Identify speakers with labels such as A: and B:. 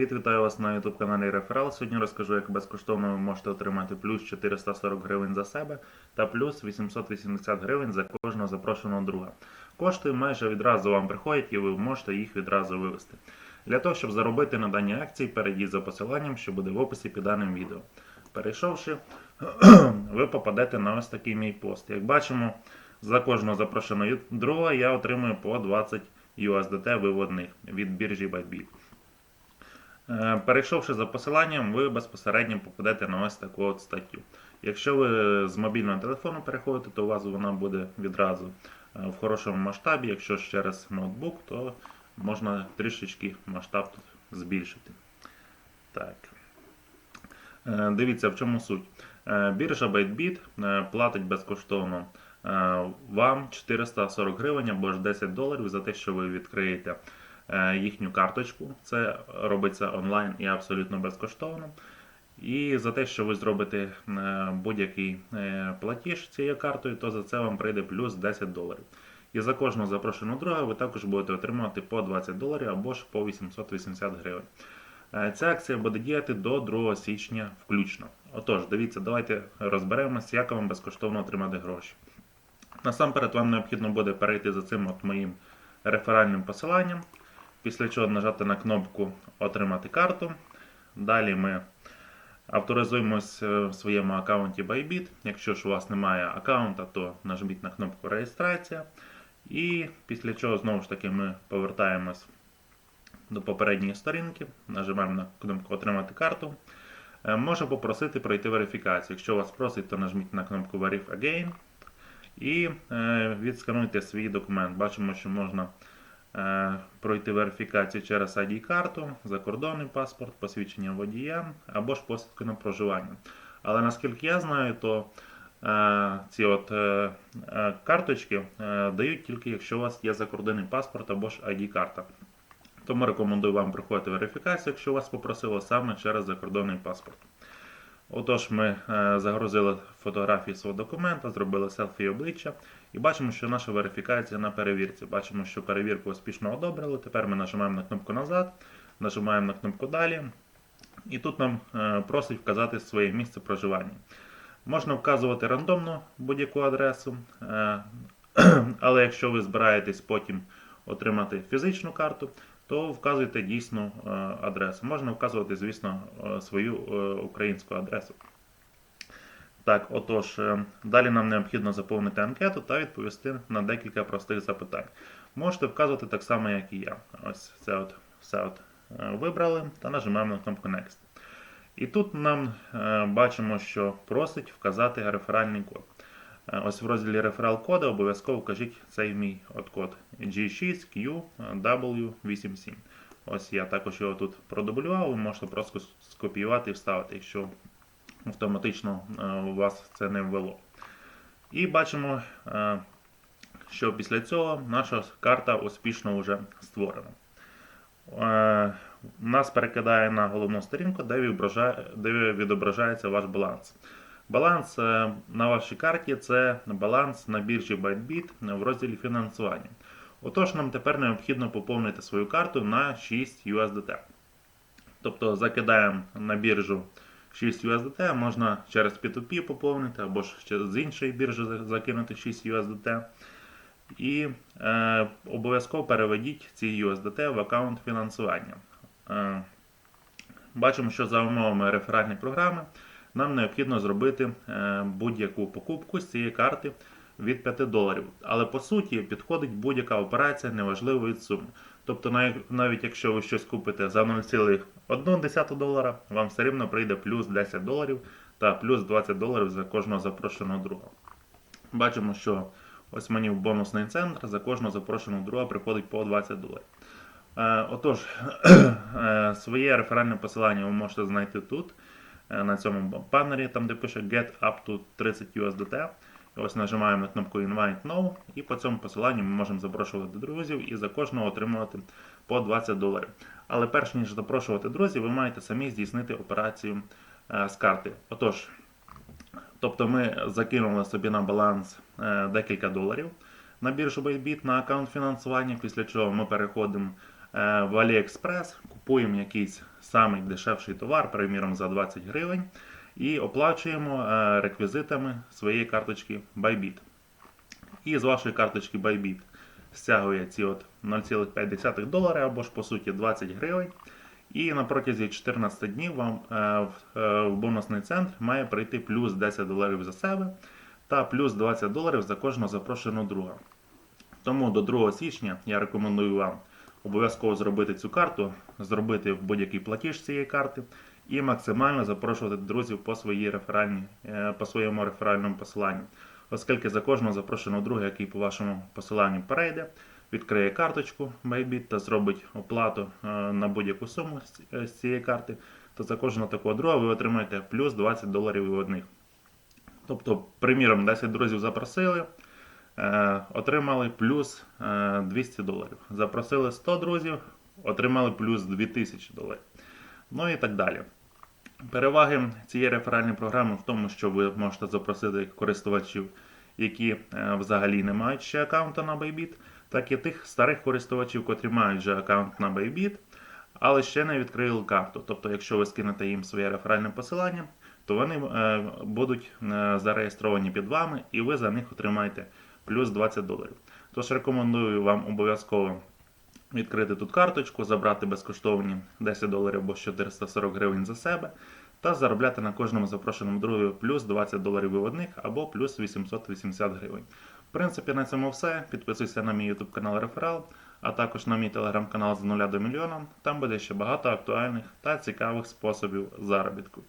A: Вітаю вас на YouTube каналі Реферал. Сьогодні розкажу, як безкоштовно ви можете отримати плюс 440 гривень за себе та плюс 880 гривень за кожного запрошеного друга. Кошти майже відразу вам приходять і ви можете їх відразу вивести. Для того, щоб заробити на даній акції, перейдіть за посиланням, що буде в описі під даним відео. Перейшовши, ви попадете на ось такий мій пост. Як бачимо, за кожного запрошеного друга я отримую по 20 USDT виводних від біржі Bybit. Е, Перейшовши за посиланням, ви безпосередньо попадете на ось таку от статтю. Якщо ви з мобільного телефону переходите, то у вас вона буде відразу е, в хорошому масштабі. Якщо ж через ноутбук, то можна трішечки масштаб тут збільшити. Так. Е, Дивіться, в чому суть. Біржа ByteBit платить безкоштовно вам 440 гривень або ж 10 доларів за те, що ви відкриєте їхню карточку. Це робиться онлайн і абсолютно безкоштовно. І за те, що ви зробите е, будь-який е, платіж цією картою, то за це вам прийде плюс 10 доларів. І за кожного запрошеного друга ви також будете отримувати по 20 доларів або ж по 880 гривень. Е, Ця акція буде діяти до 2 січня включно. Отож, дивіться, давайте розберемося, як вам безкоштовно отримати гроші. Насамперед, вам необхідно буде перейти за цим от моїм реферальним посиланням, після чого нажати на кнопку Отримати карту. Далі ми авторизуємось е, в своєму аккаунті Bybit. Якщо ж у вас немає аккаунта, то нажміть на кнопку Реєстрація. І після чого знову ж таки ми повертаємось до попередньої сторінки, нажимаємо на кнопку Отримати карту. Е, Може попросити пройти верифікацію. Якщо вас просить, то нажміть на кнопку Verify Again і е, відскануйте свій документ. Бачимо, що можна пройти верифікацію через ID-карту, закордонний паспорт, посвідчення водія або ж посвідку на проживання. Але наскільки я знаю, то е, ці от е, е, карточки е, дають тільки якщо у вас є закордонний паспорт або ж ID-карта. Тому рекомендую вам проходити верифікацію, якщо вас попросило саме через закордонний паспорт. Отож, ми е, загрузили фотографії свого документа, зробили селфі обличчя і бачимо, що наша верифікація на перевірці. Бачимо, що перевірку успішно одобрили. Тепер ми нажимаємо на кнопку назад, нажимаємо на кнопку далі. І тут нам е, просить вказати своє місце проживання. Можна вказувати рандомно будь-яку адресу, е, але якщо ви збираєтесь потім отримати фізичну карту, то вказуйте дійсну е, адресу. Можна вказувати, звісно, е, свою е, українську адресу. Так, отож, далі нам необхідно заповнити анкету та відповісти на декілька простих запитань. Можете вказувати так само, як і я. Ось це от все от вибрали та нажимаємо на кнопку Next. І тут нам бачимо, що просить вказати реферальний код. Е, Ось в розділі реферал кода обов'язково вкажіть цей мій от код G6QW87. Ось я також його тут продублював, ви можете просто скопіювати і вставити, якщо автоматично е, у вас це не ввело. І бачимо, е, що після цього наша карта успішно вже створена. Нас перекидає на головну сторінку, де відображається ваш баланс. Баланс е, на вашій карті це баланс на біржі ByteBit в розділі фінансування. Отож, нам тепер необхідно поповнити свою карту на 6 USDT. Тобто закидаємо на біржу 6 USDT, можна через P2P поповнити, або ж з іншої біржі закинути 6 USDT. І е, обов'язково переведіть ці USDT в аккаунт фінансування. Е, бачимо, що за умовами реферальної програми нам необхідно зробити е, будь-яку покупку з цієї карти від 5 доларів. Але по суті підходить будь-яка операція неважливо від суми. Тобто навіть якщо ви щось купите за 0,1 долара, вам все рівно прийде плюс 10 доларів та плюс 20 доларів за кожного запрошеного друга. Бачимо, що ось мені в бонусний центр за кожного запрошеного друга приходить по 20 доларів. Е, Отож, е, своє реферальне посилання ви можете знайти тут, на цьому баннері, там де пише Get up to 30 USDT. І Ось нажимаємо на кнопку Invite Now, і по цьому посиланню ми можемо запрошувати друзів і за кожного отримувати по 20 доларів. Але перш ніж запрошувати друзів, ви маєте самі здійснити операцію е, з карти. Отож, тобто ми закинули собі на баланс е, декілька доларів на біржу Bybit на аккаунт фінансування, після чого ми переходимо е, в AliExpress, купуємо якийсь самий дешевший товар, приміром за 20 гривень, і оплачуємо е, реквізитами своєї карточки Bybit. І з вашої карточки Bybit стягує ці от 0,5 долари або ж по суті 20 гривень. І на протязі 14 днів вам е, е, в бонусний центр має прийти плюс 10 доларів за себе та плюс 20 доларів за кожного запрошеного друга. Тому до 2 січня я рекомендую вам обов'язково зробити цю карту, зробити будь-який платіж цієї карти і максимально запрошувати друзів по, своїй реферальній, е, по своєму реферальному посиланню. Оскільки за кожного запрошеного друга, який по вашому посиланню перейде, відкриє карточку Bybit та зробить оплату е, на будь-яку суму е, з цієї карти, то за кожного такого друга ви отримаєте плюс 20 доларів виводних. Тобто, приміром, 10 друзів запросили, отримали плюс е, 200 доларів. Запросили 100 друзів, отримали плюс 2000 доларів. Ну і так далі. Переваги цієї реферальної програми в тому, що ви можете запросити користувачів, які е, взагалі не мають ще аккаунта на Bybit, так і тих старих користувачів, котрі мають вже аккаунт на Bybit, але ще не відкрили карту. Тобто, якщо ви скинете їм своє реферальне посилання, то вони е, будуть е, зареєстровані під вами, і ви за них отримаєте плюс 20 доларів. Тож рекомендую вам обов'язково відкрити тут карточку, забрати безкоштовні 10 доларів або 440 гривень за себе та заробляти на кожному запрошеному другу плюс 20 доларів виводних або плюс 880 гривень. В принципі, на цьому все. Підписуйся на мій YouTube канал Реферал, а також на мій телеграм-канал з нуля до мільйона. Там буде ще багато актуальних та цікавих способів заробітку.